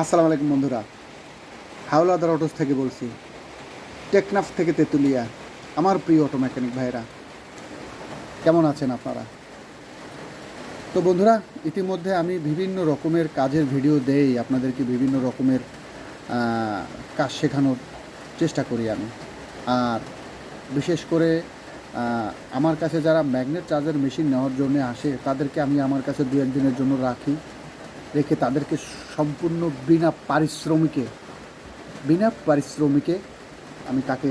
আসসালামু আলাইকুম বন্ধুরা। হাওলাদার অটোস থেকে বলছি, টেকনাফ থেকে তেঁতুলিয়া, আমার প্রিয় অটো মেকানিক ভাইরা কেমন আছেন আপনারা? তো বন্ধুরা, ইতিমধ্যে আমি বিভিন্ন রকমের কাজের ভিডিও দেই, আপনাদেরকে বিভিন্ন রকমের কাজ শেখানোর চেষ্টা করি আমি। আর বিশেষ করে আমার কাছে যারা ম্যাগনেট চার্জার মেশিন নেওয়ার জন্য আসে, তাদেরকে আমি আমার কাছে দু একদিনের জন্য রাখি। রেখে তাদেরকে সম্পূর্ণ বিনা পারিশ্রমিকে বিনা পারিশ্রমিকে আমি তাকে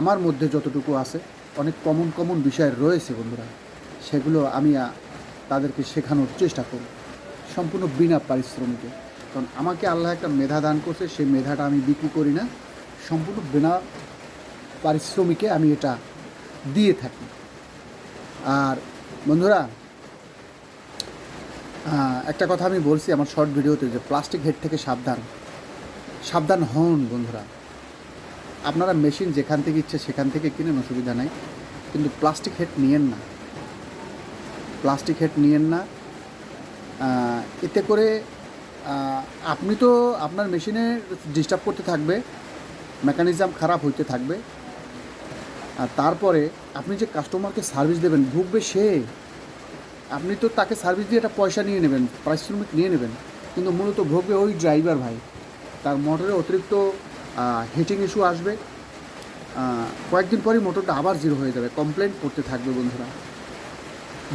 আমার মধ্যে যতটুকু আছে, অনেক কমন কমন বিষয় রয়েছে বন্ধুরা, সেগুলো আমি তাদেরকে শেখানোর চেষ্টা করি সম্পূর্ণ বিনা পারিশ্রমিকে। কারণ আমাকে আল্লাহ একটা মেধা দান করছে, সেই মেধাটা আমি বিক্রি করি না, সম্পূর্ণ বিনা পারিশ্রমিকে আমি এটা দিয়ে থাকি। আর বন্ধুরা একটা কথা আমি বলছি আমার শর্ট ভিডিওতে যে প্লাস্টিক হেড থেকে সাবধান। সাবধান হন বন্ধুরা। আপনারা মেশিন যেখান থেকে ইচ্ছে সেখান থেকে কিনেন, অসুবিধা নাই। কিন্তু প্লাস্টিক হেড নিয়েন না। প্লাস্টিক হেড নিয়েন না। এতে করে আপনি তো আপনার মেশিনে ডিস্টার্ব করতে থাকবে মেকানিজম খারাপ হইতে থাকবে। আর তারপরে আপনি যে কাস্টমারকে সার্ভিস দেবেন, ভুগবে সে। আপনি তো তাকে সার্ভিস দিয়ে একটা পয়সা নিয়ে নেবেন, পারিশ্রমিক নিয়ে নেবেন, কিন্তু মূলত ভোগবে ওই ড্রাইভার ভাই। তার মোটরে অতিরিক্ত হিটিং ইস্যু আসবে। কয়েকদিন পরই মোটরটা আবার জিরো হয়ে যাবে। কমপ্লেন করতে থাকবে বন্ধুরা।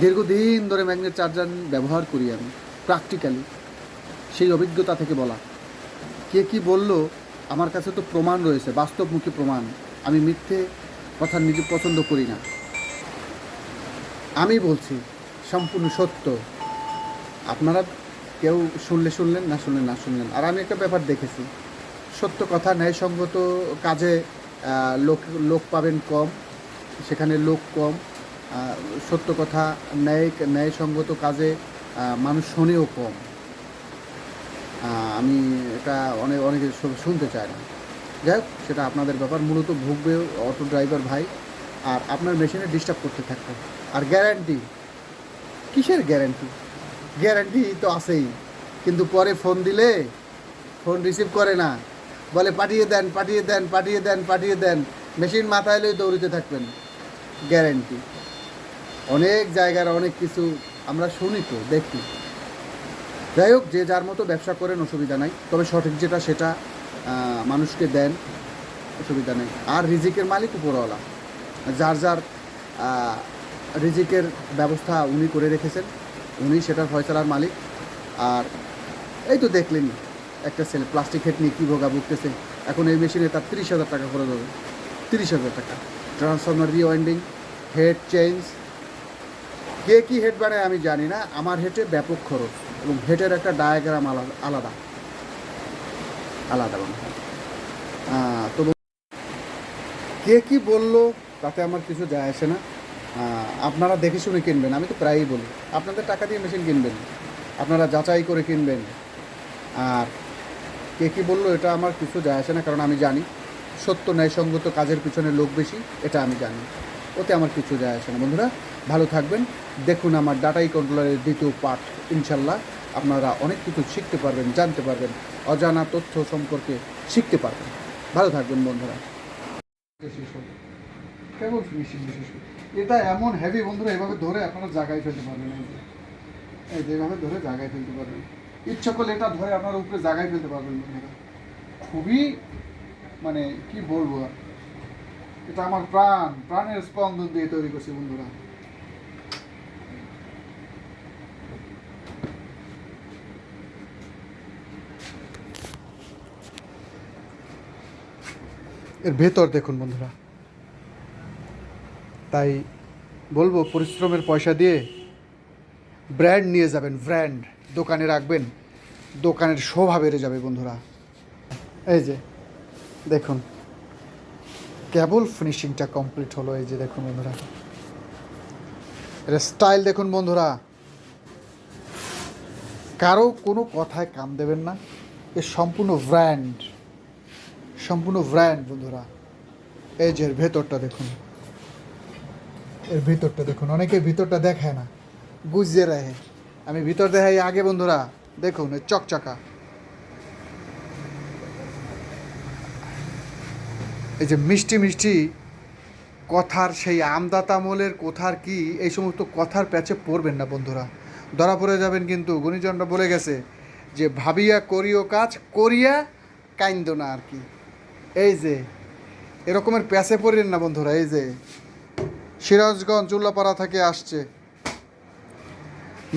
দীর্ঘদিন ধরে ম্যাগনেট চার্জার ব্যবহার করি আমি প্র্যাকটিক্যালি সেই অভিজ্ঞতা থেকে বলা। কে কি বলল, আমার কাছে তো প্রমাণ রয়েছে, বাস্তবমুখী প্রমাণ। আমি মিথ্যে কথা নিজে পছন্দ করি না। আমি বলছি সম্পূর্ণ সত্য। আপনারা কেউ শুনলে শুনলেন, না শুনলেন না শুনলেন। আর আমি একটা ব্যাপার দেখেছি। সত্য কথা, ন্যায়সঙ্গত কাজে লোক লোক পাবেন কম, সেখানে লোক কম। সত্য কথা, ন্যায়, ন্যায়সঙ্গত কাজে মানুষ শোনেও কম। আমি এটা অনেক অনেকে শুনতে চায় না। যাই হোক, সেটা আপনাদের ব্যাপার। মূলত ভুগবে অটো ড্রাইভার ভাই। আর আপনার মেশিনে ডিস্টার্ব করতে থাকবে। আর গ্যারান্টি কিসের গ্যারান্টি গ্যারান্টি তো আছেই। কিন্তু পরে ফোন দিলে ফোন রিসিভ করে না। বলে, পাঠিয়ে দেন পাঠিয়ে দেন পাঠিয়ে দেন পাঠিয়ে দেন। মেশিন মাথায় লই দৌড়িতে থাকবেন। গ্যারেন্টি অনেক জায়গার অনেক কিছু আমরা শুনি তো, দেখি। যাই হোক, যে যার মতো ব্যবসা করেন, অসুবিধা নাই। তবে সঠিক যেটা, সেটা মানুষকে দেন, অসুবিধা নেই। আর রিজিকের মালিক উপরওয়ালা। যার যার রিজিকের ব্যবস্থা উনি করে রেখেছেন। উনি সেটার ফয়সালার মালিক। আর এই তো দেখলেন একটা ছেলে প্লাস্টিক হেড নিয়ে কী ভোগা ভুগতেছে। এখন এই মেশিনে তার তিরিশ হাজার টাকা খরচ হবে। তিরিশ হাজার টাকা। ট্রান্সফর্মার রিওয়াইন্ডিং হেড চেঞ্জ কে কী হেড বানায় আমি জানি না। আমার হেটে ব্যাপক খরচ এবং হেটের একটা ডায়াগ্রাম আলাদা। আলাদা আলাদা মনে তো কে কী বলল তাতে আমার কিছু যায় আসে না। আপনারা দেখে শুনে কিনবেন, আমি তো প্রায়ই বলি। আপনাদের টাকা দিয়ে মেশিন কিনবেন, আপনারা যাচাই করে কিনবেন। আর কে কী বলল এটা আমার কিছু যায় আসে না, কারণ আমি জানি। সত্য ন্যায়সঙ্গত কাজের পিছনে লোক বেশি, এটা আমি জানি। ওতে আমার কিছু যায় আসে না। বন্ধুরা, ভালো থাকবেন। দেখুন আমার ডাটাই কন্ট্রোলারের দ্বিতীয় পাঠ ইনশাল্লাহ আপনারা অনেক কিছু শিখতে পারবেন, জানতে পারবেন, অজানা তথ্য সম্পর্কে শিখতে পারবেন। ভালো থাকবেন বন্ধুরা। কেমন ফিনিশিং বিশেষ করে। এটা এমন হেভি বন্ধুরা, এভাবে ধরে আপনারা জায়গায় ফেলতে পারবেন এই যে। এভাবে ধরে জায়গায় ফেলতে পারবেন। ইচ্ছা করলে এটা ধরে আপনার উপরে জায়গায় ফেলতে পারবেন বন্ধুরা। খুবই মানে কি বলব আর? এটা আমার প্রাণ, প্রাণের স্পন্দন দিয়ে তৈরি করছি বন্ধুরা। এর ভেতর দেখুন বন্ধুরা। তাই বলব পরিশ্রমের পয়সা দিয়ে ব্র্যান্ড নিয়ে যাবেন, ব্র্যান্ড। দোকানে রাখবেন, দোকানের শোভা বেড়ে যাবে বন্ধুরা। এই যে, দেখুন, কেবল ফিনিশিংটা কমপ্লিট হলো, এই যে দেখুন বন্ধুরা। এটা স্টাইল দেখুন বন্ধুরা। কারও কোনো কথায় কাম দেবেন না। এ সম্পূর্ণ ব্র্যান্ড। সম্পূর্ণ ব্র্যান্ড বন্ধুরা। এই যে এর ভেতরটা দেখুন। এর ভিতরটা দেখুন অনেকে ভিতরটা দেখায় না। বুঝিয়ে রাখে। আমি ভিতর দেখাই, আগে বন্ধুরা, দেখুন চকচকা। এই যে মিষ্টি মিষ্টি কথার সেই আমদাতামলের কথার কি, এই সমস্ত কথার প্যাচে পড়বেন না বন্ধুরা। ধরা পড়ে যাবেন কিন্তু, গুণীজনরা বলে গেছে যে, ভাবিয়া করিও কাজ, করিয়া কাইন্দ না আর কি। এই যে, এরকমের প্যাচে পড়েন না বন্ধুরা, এই যে। সিরাজগঞ্জ উল্লাপাড়া থেকে আসছে।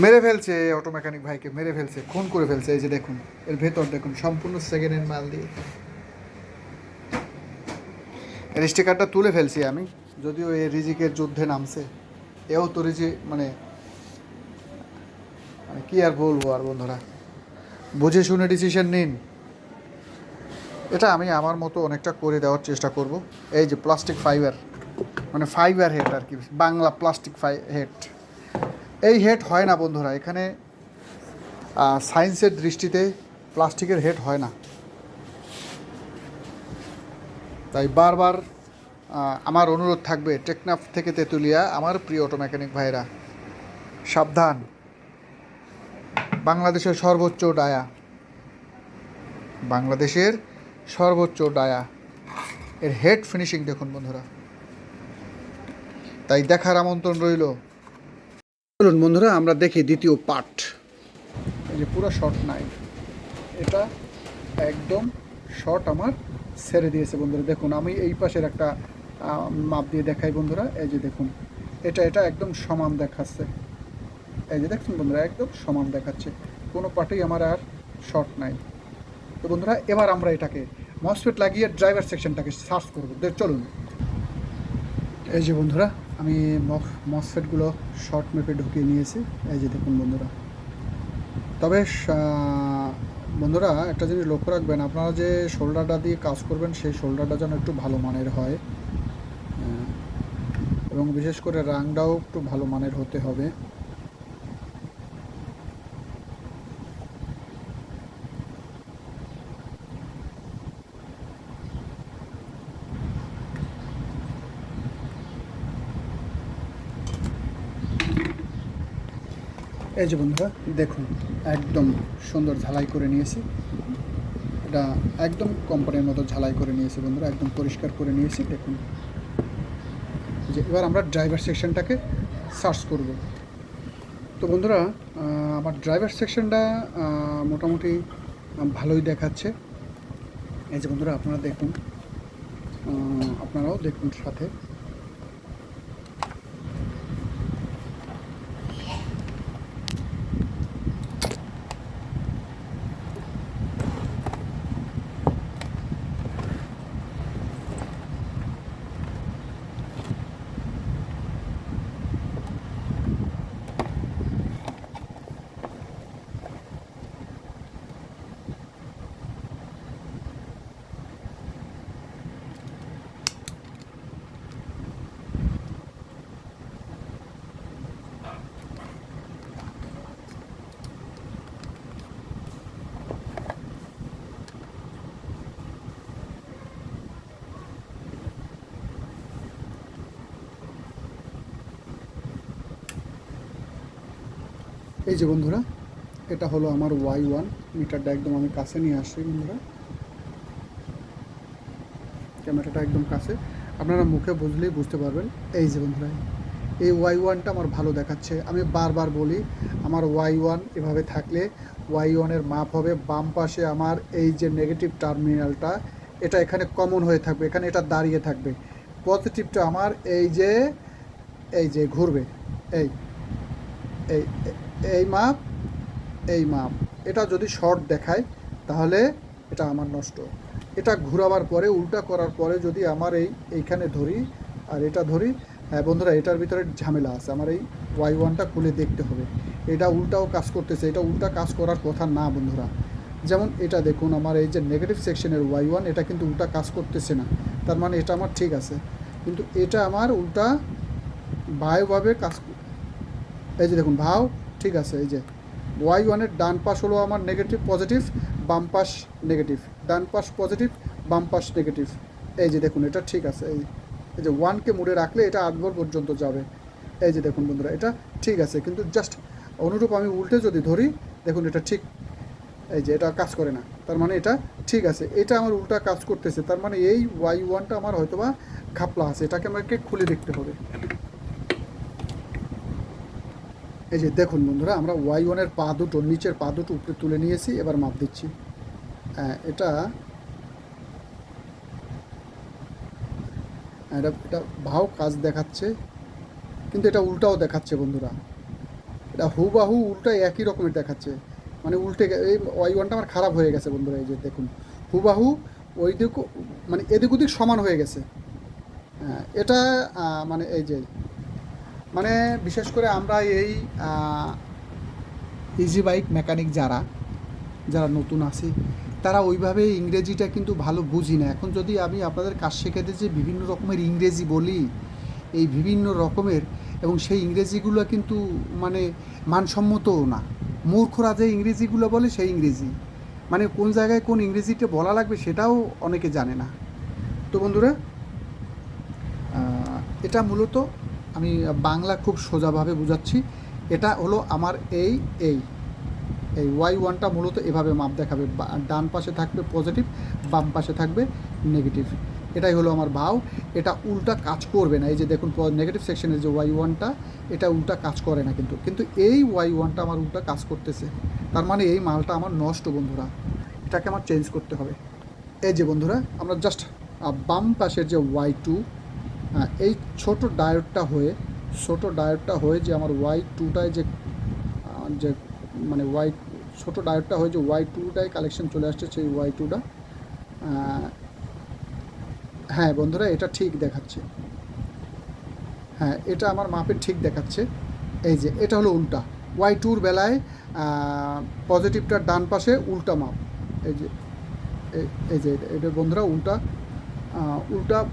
মেরে ফেলছে অটো মেকানিক ভাইকে, মেরে ফেলছে, খুন করে ফেলছে। এই যে দেখুন, এর ভেতর দেখুন, সম্পূর্ণ সেকেন্ড হ্যান্ড মাল দিয়ে। এর স্টিকারটা তুলে ফেলছি আমি, যদিও এই রিজিকের যুদ্ধে নামছে। এও তো রিজি মানে মানে কি আর বলব আর বন্ধুরা? বুঝে শুনে ডিসিশন নিন। এটা আমি আমার মতো অনেকটা করে দেওয়ার চেষ্টা করব। এই যে প্লাস্টিক ফাইবার মানে ফাইবার হেড আর কি, বাংলা প্লাস্টিক ফাই হেড এই হেড হয় না বন্ধুরা, এখানে সায়েন্সের দৃষ্টিতে প্লাস্টিকের হেড হয় না। তাই বারবার আমার অনুরোধ থাকবে টেকনাফ থেকে তেঁতুলিয়া, আমার প্রিয় অটো মেকানিক ভাইরা সাবধান। বাংলাদেশের সর্বোচ্চ ডায়া। বাংলাদেশের সর্বোচ্চ ডায়া। এর হেড ফিনিশিং দেখুন বন্ধুরা। তাই দেখার আমন্ত্রণ রইল। চলুন বন্ধুরা আমরা দেখি দ্বিতীয় পার্ট এই যে পুরো শর্ট নাই। এটা একদম শর্ট আমার ছেড়ে দিয়েছে বন্ধুরা। দেখুন আমি এই পাশের একটা মাপ দিয়ে দেখাই বন্ধুরা। এই যে দেখুন এটা এটা একদম সমান দেখাচ্ছে। এই যে দেখছেন বন্ধুরা একদম সমান দেখাচ্ছে। কোনো পার্টেই আমার আর শর্ট নাই। তো বন্ধুরা এবার আমরা এটাকে মসফেট লাগিয়ে ড্রাইভার সেকশনটাকে সার্চ করব। চলুন। এই যে বন্ধুরা আমি মসফেটগুলো শর্ট ম্যাপে ঢুকিয়ে নিয়েছি। এই যে দেখুন বন্ধুরা। তবে বন্ধুরা, একটা জিনিস লক্ষ্য রাখবেন, আপনারা যে শোল্ডারটা দিয়ে কাজ করবেন, সেই শোল্ডারটা যেন একটু ভালো মানের হয়। এবং বিশেষ করে রাংটাও একটু ভালো মানের হতে হবে। এই যে বন্ধুরা, দেখুন, একদম সুন্দর ঝালাই করে নিয়েছি। এটা একদম কোম্পানির মতো ঝালাই করে নিয়েছি বন্ধুরা, একদম পরিষ্কার করে নিয়েছি। দেখুন, যে এবার আমরা ড্রাইভার সেকশনটাকে সার্চ করব। তো বন্ধুরা আমার ড্রাইভার সেকশনটা মোটামুটি ভালোই দেখাচ্ছে। এই যে বন্ধুরা, আপনারা দেখুন আপনারাও দেখুন সাথে। এই যে বন্ধুরা, এটা হলো আমার ওয়াই ওয়ান মিটারটা একদম আমি কাছে নিয়ে আসছি বন্ধুরা। ক্যামেরাটা একদম কাছে। আপনারা মুখে বুঝলেই বুঝতে পারবেন। এই যে বন্ধুরা, এই ওয়াই ওয়ানটা আমার ভালো দেখাচ্ছে। আমি বারবার বলি, আমার ওয়াই ওয়ান এভাবে থাকলে ওয়াই ওয়ানের মাপ হবে বাম পাশে আমার এই যে নেগেটিভ টার্মিনালটা এটা এখানে কমন হয়ে থাকবে, এখানে এটা দাঁড়িয়ে থাকবে। পজিটিভটা আমার এই যে এই যে ঘুরবে, এই। এই এই মাপ এই মাপ। এটা যদি শর্ট দেখায়, তাহলে এটা আমার নষ্ট। এটা ঘুরাবার পরে, উল্টা করার পরে যদি আমার এই, এইখানে ধরি, আর এটা ধরি হ্যাঁ বন্ধুরা, এটার ভিতরে ঝামেলা আছে। আমার এই ওয়াই ওয়ানটা খুলে দেখতে হবে। এটা উল্টাও কাজ করতেছে। এটা উল্টা কাজ করার কথা না বন্ধুরা। যেমন এটা দেখুন, আমার এই যে নেগেটিভ সেকশনের ওয়াই ওয়ান এটা কিন্তু উল্টা কাজ করতেছে না। তার মানে এটা আমার ঠিক আছে। কিন্তু এটা আমার উল্টা বায়োভাবে কাজ এই যে দেখুন ভাও, ঠিক আছে, এই যে ওয়াই ওয়ানের ডান পাশ হলো আমার নেগেটিভ পজিটিভ বাম পাশ নেগেটিভ ডান পাশ পজিটিভ বাম পাশ নেগেটিভ এই যে দেখুন, এটা ঠিক আছে, এই এই যে ওয়ানকে মুড়ে রাখলে এটা আটবার পর্যন্ত যাবে। এই যে দেখুন বন্ধুরা, এটা ঠিক আছে, কিন্তু জাস্ট অনুরূপ আমি উল্টে যদি ধরি, দেখুন এটা ঠিক, এই যে এটা কাজ করে না, তার মানে এটা ঠিক আছে, এটা আমার উল্টা কাজ করতেছে, তার মানে এই ওয়াই ওয়ানটা আমার হয়তোবা খাপলা আছে, এটাকে আমাকে খুলে দেখতে হবে। এই যে দেখুন বন্ধুরা আমরা ওয়াই ওয়ানের পা দুটো নিচের পা দুটো উপরে তুলে নিয়েছি এবার মাপ দিচ্ছি। হ্যাঁ, এটা এটা এটা ভাও কাজ দেখাচ্ছে কিন্তু এটা উল্টাও দেখাচ্ছে বন্ধুরা। এটা হুবাহু উল্টা একই রকমের দেখাচ্ছে। মানে উল্টে এই ওয়াই ওয়ানটা আমার খারাপ হয়ে গেছে বন্ধুরা এই যে দেখুন। হুবাহু ওই দিক মানে এদিক ওদিক সমান হয়ে গেছে। হ্যাঁ, এটা মানে এই যে মানে বিশেষ করে আমরা এই ইজি বাইক মেকানিক যারা যারা নতুন আছি, তারা ওইভাবে ইংরেজিটা কিন্তু ভালো বুঝি না। এখন যদি আমি আপনাদের কাজ শেখাতে যে বিভিন্ন রকমের ইংরেজি বলি, এই বিভিন্ন রকমের, এবং সেই ইংরেজিগুলো কিন্তু মানে মানসম্মতও না। মূর্খরা যে ইংরেজিগুলো বলে সেই ইংরেজি। মানে কোন জায়গায় কোন ইংরেজিটা বলা লাগবে সেটাও অনেকে জানে না। তো বন্ধুরা এটা মূলত আমি বাংলা খুব সোজাভাবে বোঝাচ্ছি। এটা হলো আমার এই এই। এই ওয়াই ওয়ানটা মূলত এভাবে মাপ দেখাবে। ডান পাশে থাকবে পজিটিভ, বাম পাশে থাকবে নেগেটিভ। এটাই হলো আমার ভাও। এটা উল্টা কাজ করবে না। এই যে দেখুন নেগেটিভ সেকশনের যে ওয়াই ওয়ানটা এটা উল্টা কাজ করে না কিন্তু। কিন্তু এই ওয়াই ওয়ানটা আমার উল্টা কাজ করতেছে। তার মানে এই মালটা আমার নষ্ট বন্ধুরা। এটাকে আমার চেঞ্জ করতে হবে। এই যে বন্ধুরা, আমরা জাস্ট বাম পাশের যে ওয়াই টু এই ছোট ডায়োডটা হয়ে, ছোট ডায়োডটা হয়ে যে আমার ওয়াই টুটায় যে যে মানে ওয়াই ছোটো ডায়োডটা হয়ে যে ওয়াই টুটায় কালেকশন চলে আসছে সেই ওয়াই টুটা হ্যাঁ বন্ধুরা, এটা ঠিক দেখাচ্ছে। হ্যাঁ এটা আমার মাপের ঠিক দেখাচ্ছে। এই যে, এটা হলো উল্টা। ওয়াই টুর বেলায় পজিটিভটার ডান পাশে উল্টা মাপ। এই যে, এই- যে, এটা- বন্ধুরা, উল্টা উল্টা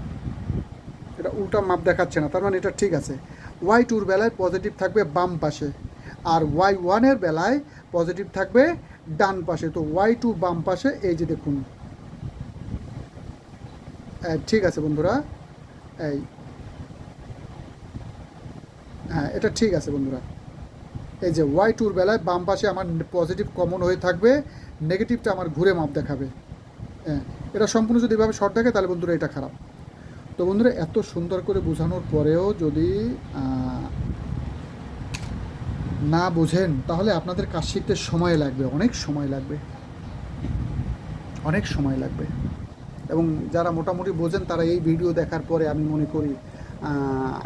এটা উল্টা মাপ দেখাচ্ছে না, তার মানে এটা ঠিক আছে। ওয়াই টুর বেলায় পজিটিভ থাকবে বাম পাশে, আর ওয়াই ওয়ানের বেলায় পজিটিভ থাকবে ডান পাশে। তো ওয়াই টু বাম পাশে, এই যে দেখুন। ঠিক আছে বন্ধুরা, এই। হ্যাঁ এটা ঠিক আছে বন্ধুরা। এই যে ওয়াই টুর বেলায় বাম পাশে আমার পজিটিভ কমন হয়ে থাকবে নেগেটিভটা আমার ঘুরে মাপ দেখাবে। হ্যাঁ এটা সম্পূর্ণ যদি এভাবে শর্ট দেখে তাহলে বন্ধুরা এটা খারাপ। তো বন্ধুরা, এত সুন্দর করে বোঝানোর পরেও যদি না বোঝেন, তাহলে আপনাদের কাজ শিখতে সময় লাগবে, অনেক সময় লাগবে। অনেক সময় লাগবে। এবং যারা মোটামুটি বোঝেন, তারা এই ভিডিও দেখার পরে আমি মনে করি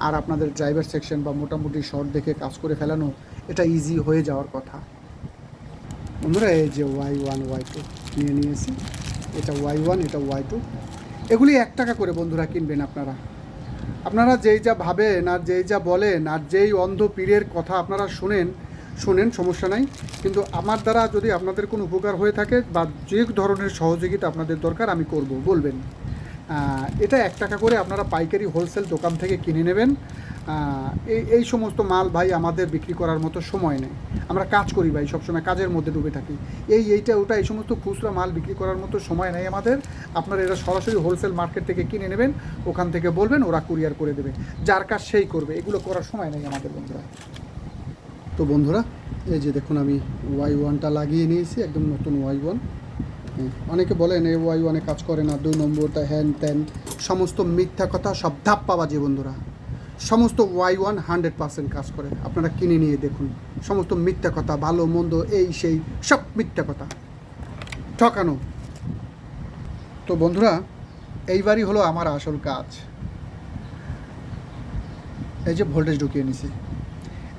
আর আপনাদের ড্রাইভার সেকশন বা মোটামুটি শর্ট দেখে কাজ করে ফেলানো, এটা ইজি হয়ে যাওয়ার কথা। বন্ধুরা, এই যে ওয়াই ওয়ান ওয়াই টু নিয়ে নিয়েছি। এটা ওয়াই ওয়ান এটা ওয়াই টু এগুলি এক টাকা করে বন্ধুরা কিনবেন আপনারা। আপনারা যেই যা ভাবেন আর যেই যা বলেন আর যেই অন্ধ পীরের কথা আপনারা শুনেন শুনেন, সমস্যা নাই। কিন্তু আমার দ্বারা যদি আপনাদের কোনো উপকার হয়ে থাকে বা যে ধরনের সহযোগিতা আপনাদের দরকার, আমি করব, বলবেন। এটা এক টাকা করে আপনারা পাইকারি হোলসেল দোকান থেকে কিনে নেবেন। এই এই সমস্ত মাল ভাই আমাদের বিক্রি করার মতো সময় নেই। আমরা কাজ করি ভাই, সবসময় কাজের মধ্যে ডুবে থাকি। এই এইটা ওটা, এই সমস্ত খুচরা মাল বিক্রি করার মতো সময় নেই আমাদের। আপনারা এরা সরাসরি হোলসেল মার্কেট থেকে কিনে নেবেন, ওখান থেকে বলবেন, ওরা কুরিয়ার করে দেবে। যার কাজ সেই করবে, এগুলো করার সময় নেই আমাদের বন্ধুরা। তো বন্ধুরা, এই যে দেখুন আমি ওয়াই ওয়ানটা লাগিয়ে নিয়েছি, একদম নতুন ওয়াই ওয়ান অনেকে বলেন, এই ওয়াই ওয়ানে কাজ করে না দুই নম্বরটা হ্যান ত্যান, সমস্ত মিথ্যা কথা সব ধাপ্পা বাজে বন্ধুরা। সমস্ত ওয়াই ওয়ান হান্ড্রেড পার্সেন্ট কাজ করে। আপনারা কিনে নিয়ে দেখুন। সমস্ত মিথ্যা কথা, ভালো, মন্দ, এই, সেই, সব মিথ্যা কথা। ঠকানো। তো বন্ধুরা, এইবারই হলো আমার আসল কাজ। এই যে ভোল্টেজ ঢুকিয়ে নিছি।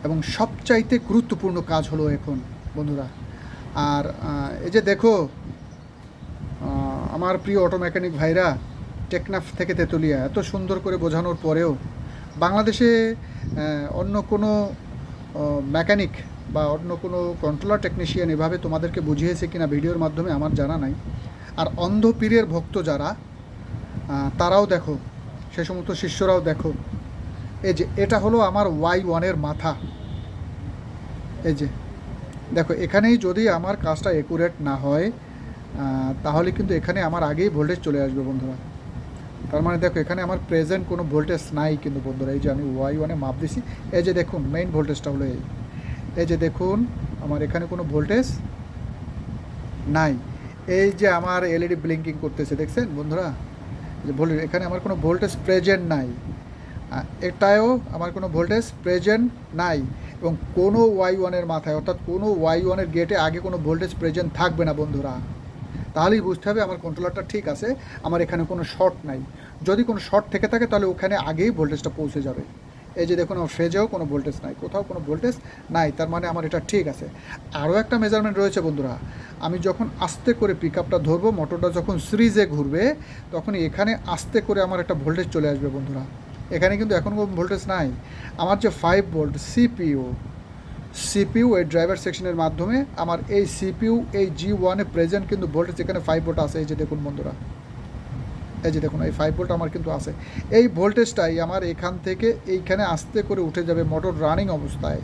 এবং সবচাইতে গুরুত্বপূর্ণ কাজ হলো এখন, বন্ধুরা। আর এই যে দেখো আমার প্রিয় অটো মেকানিক ভাইরা টেকনাফ থেকে তেতুলিয়া, এত সুন্দর করে বোঝানোর পরেও বাংলাদেশে অন্য কোনো মেকানিক বা অন্য কোনো কন্ট্রোলার টেকনিশিয়ান এভাবে তোমাদেরকে বুঝিয়েছে কিনা ভিডিওর মাধ্যমে আমার জানা নাই। আর অন্ধ পীরের ভক্ত যারা তারাও দেখো, সে সমস্ত শিষ্যরাও দেখো। এই যে, এটা হলো আমার ওয়াই ওয়ানের মাথা। এই যে, দেখো, এখানেই যদি আমার কাজটা একুরেট না হয় তাহলে কিন্তু এখানে আমার আগেই ভোল্টেজ চলে আসবে বন্ধুরা। তার মানে দেখো, এখানে আমার প্রেজেন্ট কোনো ভোল্টেজ নাই কিন্তু বন্ধুরা, এই যে আমি ওয়াই ওয়ানে মাপ দিছি, এই যে দেখুন মেইন ভোল্টেজটা হলো এই। এই যে দেখুন, আমার এখানে কোনো ভোল্টেজ নাই। এই যে আমার এলইডি ব্লিঙ্কিং করতেছে, দেখছেন বন্ধুরা? যে ভোল্টেজ, এখানে আমার কোনো ভোল্টেজ প্রেজেন্ট নাই। এটাও আমার কোনো ভোল্টেজ প্রেজেন্ট নাই। এবং কোনো ওয়াই ওয়ানের মাথায়, অর্থাৎ কোনো ওয়াই ওয়ানের গেটে আগে কোনো ভোল্টেজ প্রেজেন্ট থাকবে না বন্ধুরা। তাহলেই বুঝতে হবে আমার কন্ট্রোলারটা ঠিক আছে, আমার এখানে কোনো শর্ট নাই। যদি কোনো শর্ট থেকে থাকে, তাহলে ওখানে আগেই ভোল্টেজটা পৌঁছে যাবে। এই যে দেখুন, আমার ফ্রেজেও কোনো ভোল্টেজ নাই, কোথাও কোনো ভোল্টেজ নাই, তার মানে আমার এটা ঠিক আছে। আরও একটা মেজারমেন্ট রয়েছে বন্ধুরা, আমি যখন আস্তে করে পিক আপটা ধরবো মোটরটা যখন সিরিজে ঘুরবে তখন এখানে আস্তে করে আমার একটা ভোল্টেজ চলে আসবে বন্ধুরা। এখানে কিন্তু এখন কোনো ভোল্টেজ নাই। আমার যে ফাইভ ভোল্ট সিপিইউ সিপিইউ এই ড্রাইভার সেকশনের মাধ্যমে আমার এই সিপিউ এই জি ওয়ানে প্রেজেন্ট কিন্তু ভোল্টেজ এখানে ফাইভ ভোল্ট আছে, এই যে দেখুন বন্ধুরা। এই যে দেখুন, এই ফাইভ ভোল্ট আমার কিন্তু আছে। এই ভোল্টেজটাই আমার এখান থেকে এইখানে আস্তে করে উঠে যাবে মোটর রানিং অবস্থায়।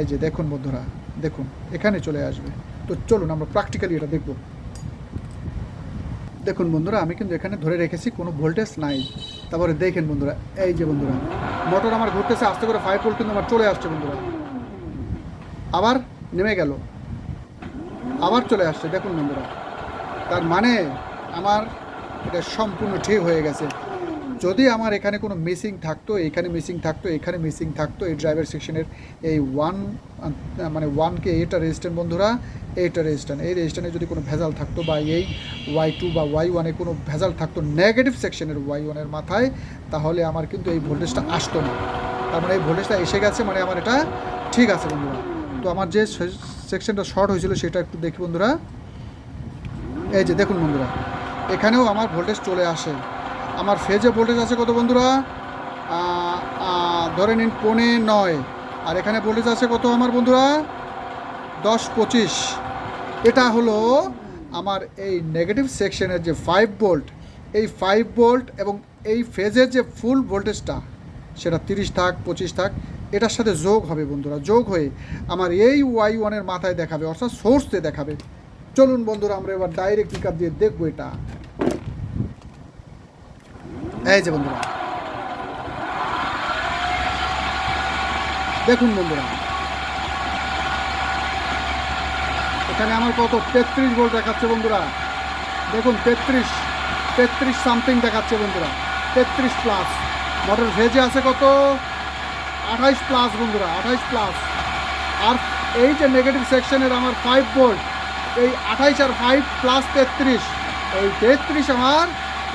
এই যে দেখুন বন্ধুরা, দেখুন, এখানে চলে আসবে। তো চলুন আমরা প্র্যাকটিক্যালি এটা দেখব। দেখুন বন্ধুরা, আমি কিন্তু এখানে ধরে রেখেছি কোনো ভোল্টেজ নাই। তারপরে দেখেন বন্ধুরা, এই যে বন্ধুরা, মোটর আমার ঘুরতেছে, আস্তে করে ফাইভ ভোল্ট কিন্তু আমার চলে আসছে বন্ধুরা। আবার নেমে গেল, আবার চলে আসছে, দেখুন বন্ধুরা। তার মানে আমার এটা সম্পূর্ণ ঠিক হয়ে গেছে। যদি আমার এখানে কোনো মিসিং থাকতো, এখানে মিসিং থাকতো, এখানে মিসিং থাকতো, এই ড্রাইভার সেকশনের এই ওয়ান মানে ওয়ানকে এটা রেজিস্ট্যান্ট বন্ধুরা এইটা রেজিস্ট্যান্ট এই রেজিস্ট্যান্টে যদি কোনো ভেজাল থাকতো বা এই ওয়াই টু বা ওয়াই ওয়ানে কোনো ভেজাল থাকতো নেগেটিভ সেকশনের ওয়াই ওয়ানের মাথায়, তাহলে আমার কিন্তু এই ভোল্টেজটা আসতো না। তার মানে এই ভোল্টেজটা এসে গেছে মানে আমার এটা ঠিক আছে বন্ধুরা। তো আমার যে সেকশনটা শর্ট হয়েছিল, সেটা একটু দেখি বন্ধুরা। এই যে দেখুন বন্ধুরা, এখানেও আমার ভোল্টেজ চলে আসে। আমার ফেজে ভোল্টেজ আছে কত বন্ধুরা? ধরে নিন পৌনে নয়। আর এখানে ভোল্টেজ আছে কত আমার বন্ধুরা? দশ পঁচিশ। এটা হলো আমার এই নেগেটিভ সেকশনের যে ফাইভ ভোল্ট এই ফাইভ ভোল্ট এবং এই ফেজের যে ফুল ভোল্টেজটা সেটা তিরিশ থাক, পঁচিশ থাক, এটার সাথে যোগ হবে বন্ধুরা, যোগ হয়ে আমার এই ওয়াই ওয়ানের মাথায় দেখাবে, অর্থাৎ সোর্সতে দেখাবে। চলুন বন্ধুরা, আমরা এবার ডাইরেক্ট পিক দিয়ে দেখব এটা। এই যে বন্ধুরা। দেখুন বন্ধুরা। এখানে আমার কত? তেত্রিশ ভোল্ট দেখাচ্ছে বন্ধুরা। দেখুন, তেত্রিশ তেত্রিশ সামথিং দেখাচ্ছে বন্ধুরা। তেত্রিশ প্লাস মোটর ভেজে আছে কত? আঠাইশ প্লাস বন্ধুরা, আঠাইশ প্লাস আর এই যে নেগেটিভ সেকশনের আমার ফাইভ ভোল্ট এই আঠাইশ আর ফাইভ প্লাস তেত্রিশ, এই তেত্রিশ আমার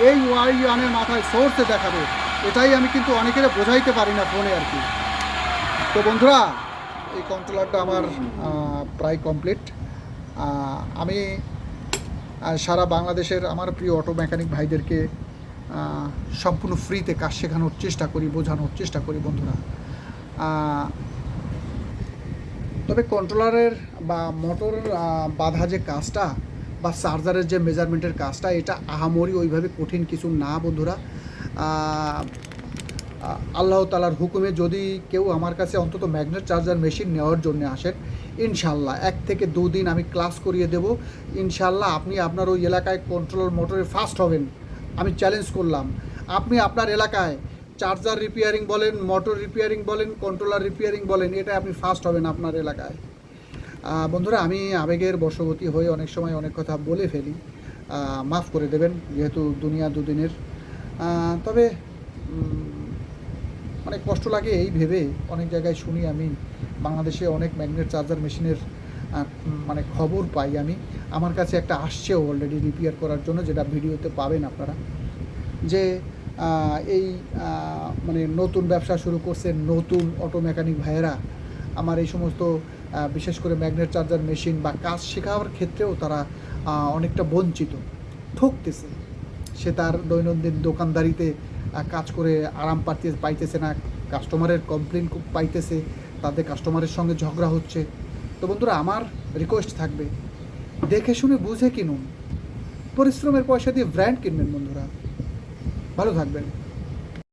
এই ওয়াই ওয়ানের মাথায় সোর্সে দেখাবে। এটাই আমি কিন্তু অনেকের বোঝাইতে পারি না ফোনে আর কি। তো বন্ধুরা, এই কন্ট্রোলারটা আমার প্রায় কমপ্লিট আমি সারা বাংলাদেশের আমার প্রিয় অটো মেকানিক ভাইদেরকে সম্পূর্ণ ফ্রিতে কাজ শেখানোর চেষ্টা করি, বোঝানোর চেষ্টা করি বন্ধুরা। তবে কন্ট্রোলারের বা মোটর বাঁধা যে কাজটা বা চার্জারের যে মেজারমেন্টের কাজটা, এটা আহামরি ওইভাবে কঠিন কিছু না বন্ধুরা। আল্লাহ তালার হুকুমে যদি কেউ আমার কাছে অন্তত ম্যাগনেট চার্জার মেশিন নেওয়ার জন্য আসেন ইনশাল্লাহ এক থেকে দুদিন আমি ক্লাস করিয়ে দেব। ইনশাল্লাহ আপনি আপনার ওই এলাকায় কন্ট্রোলার মোটরে ফার্স্ট হবেন। আমি চ্যালেঞ্জ করলাম। আপনি আপনার এলাকায় চার্জার রিপেয়ারিং বলেন মোটর রিপেয়ারিং বলেন কন্ট্রোলার রিপেয়ারিং বলেন এটা আপনি ফার্স্ট হবেন আপনার এলাকায়। বন্ধুরা, আমি আবেগের বশবর্তী হয়ে অনেক সময় অনেক কথা বলে ফেলি। মাফ করে দেবেন, যেহেতু দুনিয়া দুদিনের। তবে অনেক কষ্ট লাগে এই ভেবে। অনেক জায়গায় শুনি আমি, বাংলাদেশে অনেক ম্যাগনেট চার্জার মেশিনের মানে খবর পাই আমি। আমার কাছে একটা আসছেও অলরেডি রিপেয়ার করার জন্য, যেটা ভিডিওতে পাবেন আপনারা। যে এই মানে নতুন ব্যবসা শুরু করছে নতুন অটো মেকানিক ভাইয়েরা। আমার এই সমস্ত বিশেষ করে ম্যাগনেট চার্জার মেশিন বা কাজ শেখাবার ক্ষেত্রেও তারা অনেকটা বঞ্চিত, ঠকতেছে। সে তার দৈনন্দিন দোকানদারিতে কাজ করে আরাম পাইতে, পাইতেছে না কাস্টমারের কমপ্লেন পাইতেছে, তাদের কাস্টমারের সঙ্গে ঝগড়া হচ্ছে। তো বন্ধুরা, আমার রিকোয়েস্ট থাকবে, দেখে শুনে বুঝে কিনুন, পরিশ্রমের পয়সা দিয়ে ব্র্যান্ড কিনবেন বন্ধুরা। ভালো থাকবেন।